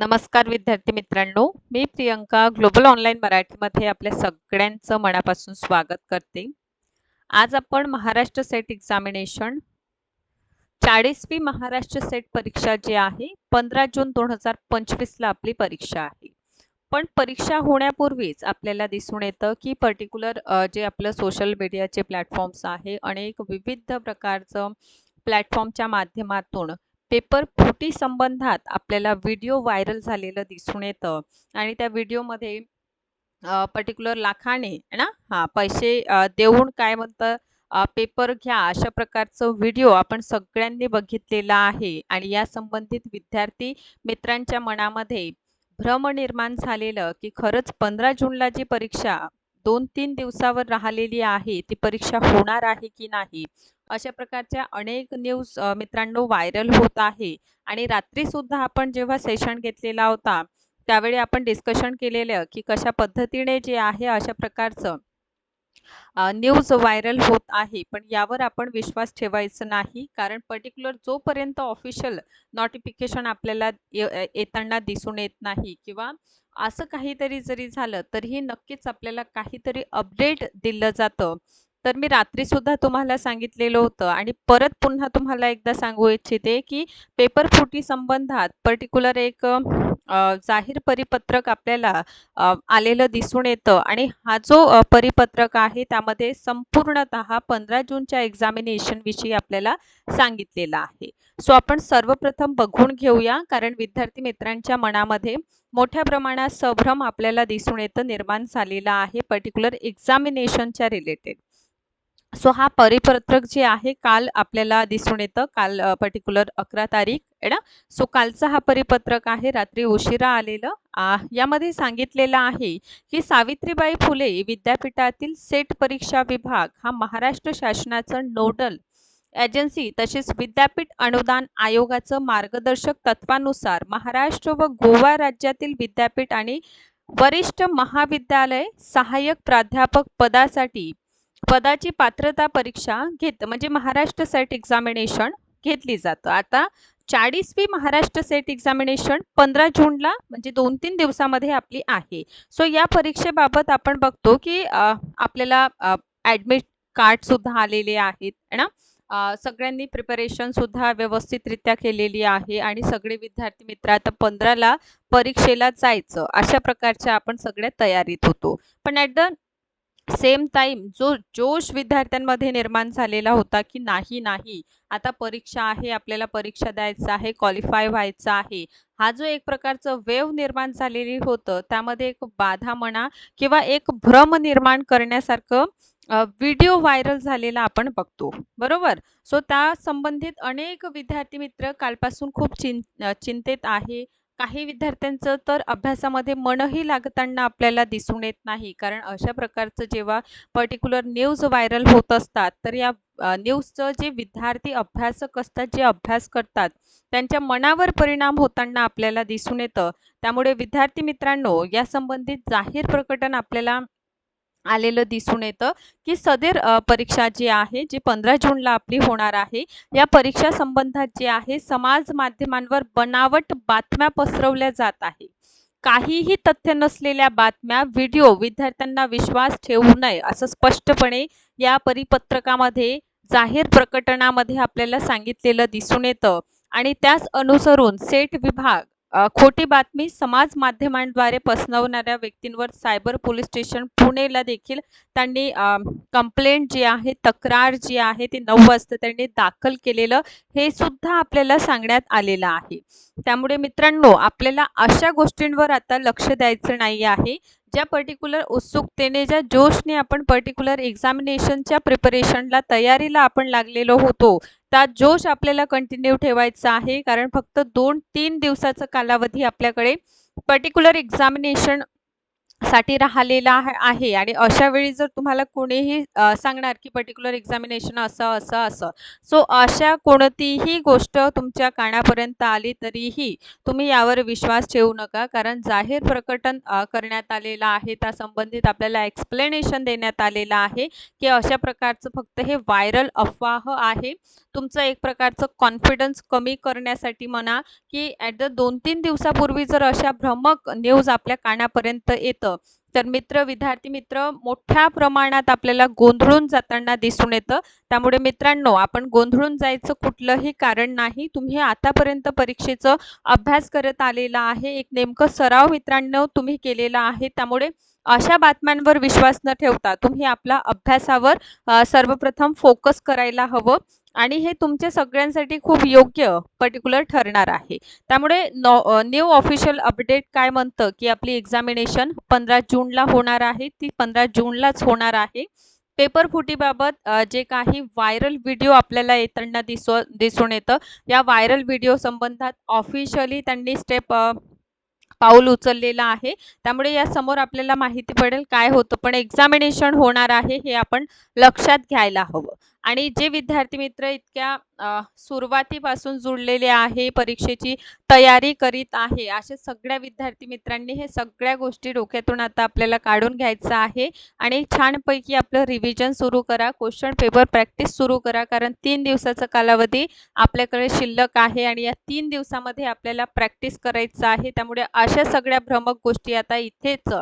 नमस्कार विद्यार्थी मित्रांनो मी प्रियंका ग्लोबल ऑनलाईन मराठीमध्ये आपल्या सगळ्यांचं मनापासून स्वागत करते. आज आपण महाराष्ट्र सेट एक्झामिनेशन चाळीसवी महाराष्ट्र सेट परीक्षा जी आहे पंधरा जून दोन हजार पंचवीसला आपली परीक्षा आहे. पण परीक्षा होण्यापूर्वीच आपल्याला दिसून येतं की पर्टिक्युलर जे आपलं सोशल मीडियाचे प्लॅटफॉर्म्स आहे अनेक विविध प्रकारचं प्लॅटफॉर्मच्या माध्यमातून पेपर फुटी संबंधात आपल्याला व्हिडिओ व्हायरल झालेलं दिसून येतं. आणि त्या व्हिडिओमध्ये पर्टिक्युलर लाखाने ना? हां पैसे देऊन काय म्हणतं पेपर घ्या अशा प्रकारचं व्हिडिओ आपण सगळ्यांनी बघितलेला आहे. आणि या संबंधित विद्यार्थी मित्रांच्या मनामध्ये भ्रम निर्माण झालेलं की खरंच पंधरा जूनला जी परीक्षा दोन तीन दिवसावर राहिलेली आहे ती परीक्षा होणार आहे की नाही? अशा प्रकारच्या अनेक न्यूज मित्रांनो व्हायरल होत आहे. आणि रात्रीसुद्धा आपण जेव्हा सेशन घेतलेला होता त्यावेळी आपण डिस्कशन केलेलं की कशा पद्धतीने जे आहे अशा प्रकारचं न्यूज व्हायरल होत आहे. पण यावर आपण विश्वास ठेवायचं नाही. कारण पर्टिक्युलर जोपर्यंत ऑफिशियल नोटिफिकेशन आपल्याला येताना दिसून येत नाही किंवा असं काहीतरी जरी झालं तरीही नक्कीच आपल्याला काहीतरी अपडेट दिलं जातं. तर मी रात्रीसुद्धा तुम्हाला सांगितलेलं होतं आणि परत पुन्हा तुम्हाला एकदा सांगू इच्छिते की पेपर फुटी संबंधात पर्टिक्युलर एक जाहीर परिपत्रक आपल्याला आलेलं दिसून येतं आणि हा जो परिपत्रक आहे त्यामध्ये संपूर्णत पंधरा जूनच्या एक्झामिनेशनविषयी आपल्याला सांगितलेलं आहे. सो आपण सर्वप्रथम बघून घेऊया कारण विद्यार्थी मित्रांच्या मनामध्ये मोठ्या प्रमाणात संभ्रम आपल्याला दिसून येतं निर्माण झालेला आहे पर्टिक्युलर एक्झामिनेशनच्या रिलेटेड सो हा परिपत्रक जे आहे काल आपल्याला दिसून येतं. काल पर्टिक्युलर अकरा तारीख आहे ना? सो कालचा हा परिपत्रक आहे रात्री उशिरा आलेलं. यामध्ये सांगितलेलं आहे की सावित्रीबाई फुले विद्यापीठातील सेट परीक्षा विभाग हा महाराष्ट्र शासनाचं नोडल एजन्सी तसेच विद्यापीठ अनुदान आयोगाचं मार्गदर्शक तत्वानुसार महाराष्ट्र व गोवा राज्यातील विद्यापीठ आणि वरिष्ठ महाविद्यालय सहाय्यक प्राध्यापक पदासाठी पदाची पात्रता परीक्षा घेत म्हणजे महाराष्ट्र सेट एक्झामिनेशन घेतली जातं. आता चाळीसवी महाराष्ट्र सेट एक्झामिनेशन पंधरा जूनला म्हणजे दोन तीन दिवसामध्ये आपली आहे. सो या परीक्षेबाबत आपण बघतो की आपल्याला ॲडमिट कार्डसुद्धा आलेले आहेत ना? सगळ्यांनी प्रिपरेशनसुद्धा व्यवस्थितरित्या केलेली आहे आणि सगळे विद्यार्थी मित्र आता पंधराला परीक्षेला जायचं अशा प्रकारच्या आपण सगळ्या तयारीत होतो. पण ॲट द सेम टाईम जो जोश विद्यार्थ्यांमध्ये निर्माण झालेला होता की नाही नाही. आता परीक्षा आहे आपल्याला परीक्षा द्यायचं आहे क्वालिफाय व्हायचं आहे. हा जो एक प्रकारचं वेव निर्माण झालेली होतं त्यामध्ये एक बाधा म्हणा किंवा एक भ्रम निर्माण करण्यासारखं व्हिडिओ व्हायरल झालेला आपण बघतो. बरोबर? सो त्या संबंधित अनेक विद्यार्थी मित्र कालपासून खूप चिं चिंतेत आहे. काही विद्यार्थ्यांचं तर अभ्यासामध्ये मनही लागताना आपल्याला दिसून येत नाही. कारण अशा प्रकारचं जेव्हा पर्टिक्युलर न्यूज व्हायरल होत असतात तर या न्यूजचं जे विद्यार्थी अभ्यासक असतात जे अभ्यास करतात त्यांच्या मनावर परिणाम होताना आपल्याला दिसून येतं. त्यामुळे विद्यार्थी मित्रांनो या संबंधित जाहीर प्रकटन आपल्याला आलेलं दिसून येतं की सदर परीक्षा जी आहे जी पंधरा जूनला आपली होणार आहे या परीक्षा संबंधात जे आहे समाज माध्यमांवर बनावट बातम्या पसरवल्या जात आहे. काहीही तथ्य नसलेल्या बातम्या व्हिडिओ विद्यार्थ्यांना विश्वास ठेवू नये असं स्पष्टपणे या परिपत्रकामध्ये जाहीर प्रकटनामध्ये आपल्याला सांगितलेलं दिसून येतं. आणि त्यास अनुसरून सेट विभाग खोटी बातमी समाज माध्यमांद्वारे पसरवणाऱ्या व्यक्तींवर सायबर पोलीस स्टेशन पुणेला देखील त्यांनी कंप्लेंट जी आहे तक्रार जी आहे ती नऊ वाजता त्यांनी दाखल केलेलं हे सुद्धा आपल्याला सांगण्यात आलेलं आहे. त्यामुळे मित्रांनो आपल्याला अशा गोष्टींवर आता लक्ष द्यायचं नाही आहे. ज्या पर्टिक्युलर उत्सुकतेने ज्या जोशने आपण पर्टिक्युलर एक्झामिनेशनच्या प्रिपरेशनला तयारीला आपण लागलेलो होतो त्या जोश आपल्याला कंटिन्यू ठेवायचा आहे. कारण फक्त दोन तीन दिवसाचा कालावधी आपल्याकडे पर्टिक्युलर एक्झामिनेशन साठी राहिलेला आहे आहे. आणि अशा वेळी जर तुम्हाला कोणीही सांगणार की पर्टिक्युलर एक्झामिनेशन असं असं असं. सो अशा कोणतीही गोष्ट तुमच्या कानापर्यंत आली तरीही तुम्ही यावर विश्वास ठेवू नका. कारण जाहीर प्रकटन करण्यात आलेलं आहे. त्या संबंधित आपल्याला एक्सप्लेनेशन देण्यात आलेलं आहे की अशा प्रकारचं फक्त हे व्हायरल अफवाह आहे. तुमचं एक प्रकारचं कॉन्फिडन्स कमी करण्यासाठी म्हणा की ॲट द दोन तीन दिवसापूर्वी जर अशा भ्रमक न्यूज आपल्या कानापर्यंत येतं तर मित्र विद्यार्थी मित्र मोठ्या प्रमाणात आपल्याला गोंधळून जाताना दिसून येतं. त्यामुळे मित्रांनो आपण गोंधळून जायचं कुठलंही कारण नाही. तुम्ही आतापर्यंत परीक्षेचं अभ्यास करत आलेला आहे. एक नेमकं सराव मित्रांनो तुम्ही केलेला आहे. त्यामुळे अशा बातम्यांवर विश्वास न ठेवता तुम्ही आपला अभ्यासावर सर्वप्रथम फोकस करायला हवं. आणि हे तुमच्या सगळ्यांसाठी खूप योग्य पर्टिक्युलर ठरणार आहे. त्यामुळे नॉ न्यू ऑफिशियल अपडेट काय म्हणतं की आपली एक्झामिनेशन पंधरा जूनला होणार आहे. ती पंधरा जूनलाच होणार आहे. पेपर फुटीबाबत जे काही व्हायरल व्हिडिओ आपल्याला येताना दिसो दिसून येतं या व्हायरल व्हिडिओ संबंधात ऑफिशियली त्यांनी स्टेप पाऊल उचललेलं आहे. त्यामुळे या समोर आपल्याला माहिती पडेल काय होतं. पण एक्झामिनेशन होणार आहे हे आपण लक्षात घ्यायला हवं. आणि जे विद्यार्थी मित्र इतक्या सुरुवातीपासून जुळलेले आहे परीक्षेची तयारी करीत आहे अशा सगळ्या विद्यार्थी मित्रांनी हे सगळ्या गोष्टी डोक्यातून आता आपल्याला काढून घ्यायचं आहे. आणि छानपैकी आपलं रिव्हिजन सुरू करा क्वेश्चन पेपर प्रॅक्टिस सुरू करा कारण तीन दिवसाचा कालावधी आपल्याकडे शिल्लक आहे आणि या तीन दिवसामध्ये आपल्याला प्रॅक्टिस करायचं आहे. त्यामुळे अशा सगळ्या भ्रमक गोष्टी आता इथेच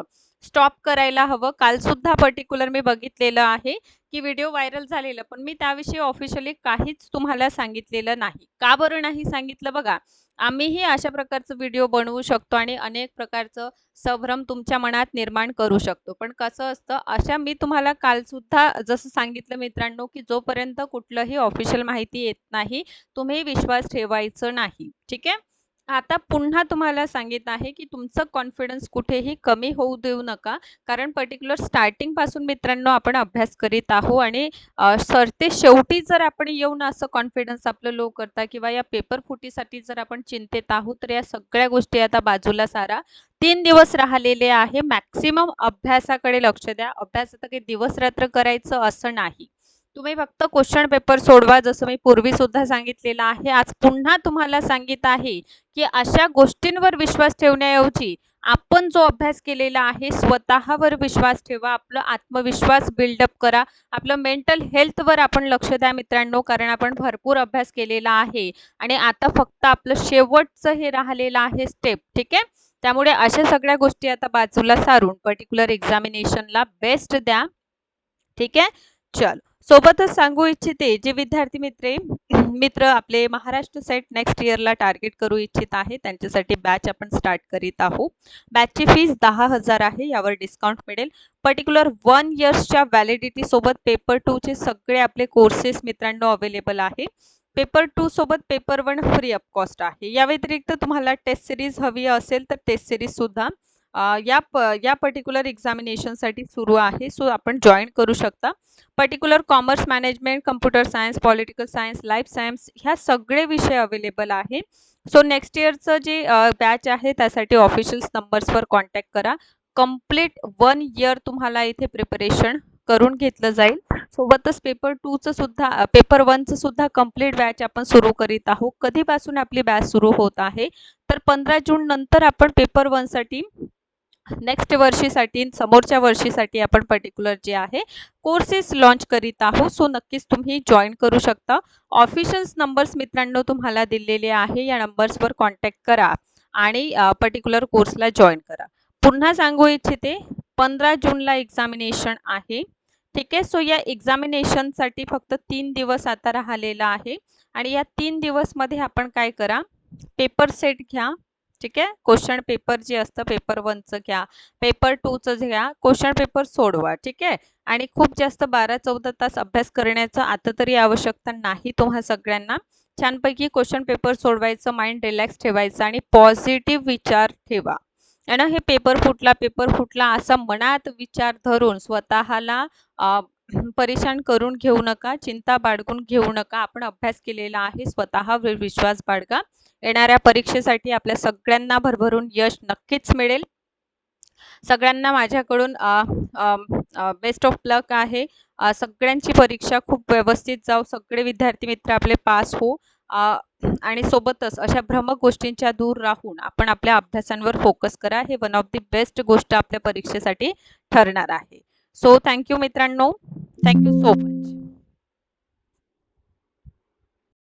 स्टॉप करायला हवं. कालसुद्धा पर्टिक्युलर मी बघितलेलं आहे की व्हिडिओ व्हायरल झालेलं पण मी त्याविषयी ऑफिशियली काहीच तुम्हाला सांगितलेलं नाही. का बरं नाही सांगितलं बघा? आम्हीही अशा प्रकारचं व्हिडिओ बनवू शकतो आणि अनेक प्रकारचं संभ्रम तुमच्या मनात निर्माण करू शकतो. पण कसं असतं अशा मी तुम्हाला कालसुद्धा जसं सांगितलं मित्रांनो की जोपर्यंत कुठलंही ऑफिशियल माहिती येत नाही तुम्ही विश्वास ठेवायचं नाही. ठीक आहे? आता पुन्हा तुम्हाला सांगित आहे की तुमचं कॉन्फिडन्स कुठेही कमी होऊ देऊ नका. कारण पर्टिक्युलर स्टार्टिंगपासून मित्रांनो आपण अभ्यास करीत आहो आणि सर सरते शेवटी जर आपण येऊन असं कॉन्फिडन्स आपलं लो करता किंवा या पेपर फुटीसाठी जर आपण चिंतेत आहोत तर या सगळ्या गोष्टी आता बाजूला सारा. तीन दिवस राहिलेले आहे. मॅक्सिमम अभ्यासाकडे लक्ष द्या. अभ्यास आता काही दिवस रात्र करायचं असं नाही. तुम्ही फक्त क्वेश्चन पेपर सोडवा जसं मी पूर्वी सुद्धा सांगितलेलं आहे. आज पुन्हा तुम्हाला सांगित आहे की अशा गोष्टींवर विश्वास ठेवण्याऐवजी आपण जो अभ्यास केलेला आहे स्वतःवर विश्वास ठेवा आपलं आत्मविश्वास बिल्डअप करा आपलं मेंटल हेल्थवर आपण लक्ष द्या मित्रांनो कारण आपण भरपूर अभ्यास केलेला आहे. आणि आता फक्त आपलं शेवटचं हे राहिलेलं आहे स्टेप ठीक आहे? त्यामुळे अशा सगळ्या गोष्टी आता बाजूला सारून पर्टिक्युलर एक्झामिनेशनला बेस्ट द्या. ठीक आहे? चल. सोबतच सांगू इच्छिते जे विद्यार्थी मित्रे मित्र आपले महाराष्ट्र सेट नेक्स्ट इयरला टार्गेट करू इच्छित आहे त्यांच्यासाठी बॅच आपण स्टार्ट करीत आहोत. बॅचची फीस दहा हजार आहे यावर डिस्काउंट मिळेल. पर्टिक्युलर वन इयर्सच्या व्हॅलिडिटी सोबत पेपर टूचे सगळे आपले कोर्सेस मित्रांनो अवेलेबल आहे. पेपर टू सोबत paper one free of cost आहे. या व्यतिरिक्त तुम्हाला टेस्ट सिरीज हवी असेल तर टेस्ट सिरीज सुद्धा या प या पर्टिक्युलर एक्झामिनेशनसाठी सुरू आहे. सो आपण जॉईन करू शकता. Particular commerce management computer science political science life science ह्या सगळे विषय अवेलेबल आहे. सो नेक्स्ट इयरचं जे बॅच आहे त्यासाठी ऑफिशियल्स नंबर्सवर कॉन्टॅक्ट करा. कंप्लीट वन इयर तुम्हाला इथे प्रिपरेशन करून घेतलं जाईल. सोबतच पेपर टूचं सुद्धा पेपर वनचं सुद्धा कंप्लीट बॅच आपण सुरू करीत आहोत. कधीपासून आपली बॅच सुरू होत आहे? तर पंधरा जून नंतर आपण पेपर वनसाठी नेक्स्ट वर्षीसाठी समोरच्या वर्षीसाठी आपण पर्टिक्युलर जे आहे कोर्सेस लॉन्च करीत आहोत. सो नक्कीच तुम्ही जॉईन करू शकता. ऑफिशियल्स नंबर्स मित्रांनो तुम्हाला दिलेले आहे. या नंबर्सवर कॉन्टॅक्ट करा आणि पर्टिक्युलर कोर्सला जॉईन करा. पुन्हा सांगू इच्छिते पंधरा जूनला एक्झामिनेशन आहे. ठीक आहे? सो या एक्झामिनेशनसाठी फक्त तीन दिवस आता राहिलेला आहे. आणि या तीन दिवसमध्ये आपण काय करा पेपर सेट घ्या. ठीक आहे? क्वेश्चन पेपर जे असतं पेपर वनचं घ्या. पेपर टूचं घ्या. क्वेश्चन पेपर सोडवा ठीक आहे? आणि खूप जास्त बारा चौदा तास अभ्यास करण्याचं आता तरी आवश्यकता नाही तुम्हा सगळ्यांना. छानपैकी क्वेश्चन पेपर सोडवायचं माइंड रिलॅक्स ठेवायचं आणि पॉझिटिव्ह विचार ठेवा. आणि हे पेपर फुटला पेपर फुटला असा मनात विचार धरून स्वतःला परेशान करून घेऊ नका चिंता बाळगून घेऊ नका. आपण अभ्यास केलेला आहे स्वतः विश्वास बाळगा. येणाऱ्या परीक्षेसाठी आपल्या सगळ्यांना भरभरून यश नक्कीच मिळेल. सगळ्यांना माझ्याकडून बेस्ट ऑफ लक आहे. सगळ्यांची परीक्षा खूप व्यवस्थित जाऊ. सगळे विद्यार्थी मित्र आपले पास हो आणि सोबतच अशा भ्रमक गोष्टींच्या दूर राहून आपण आपल्या अभ्यासांवर फोकस करा. हे वन ऑफ दी बेस्ट गोष्ट आपल्या परीक्षेसाठी ठरणार आहे. सो थँक्यू मित्रांनो. Thank you so much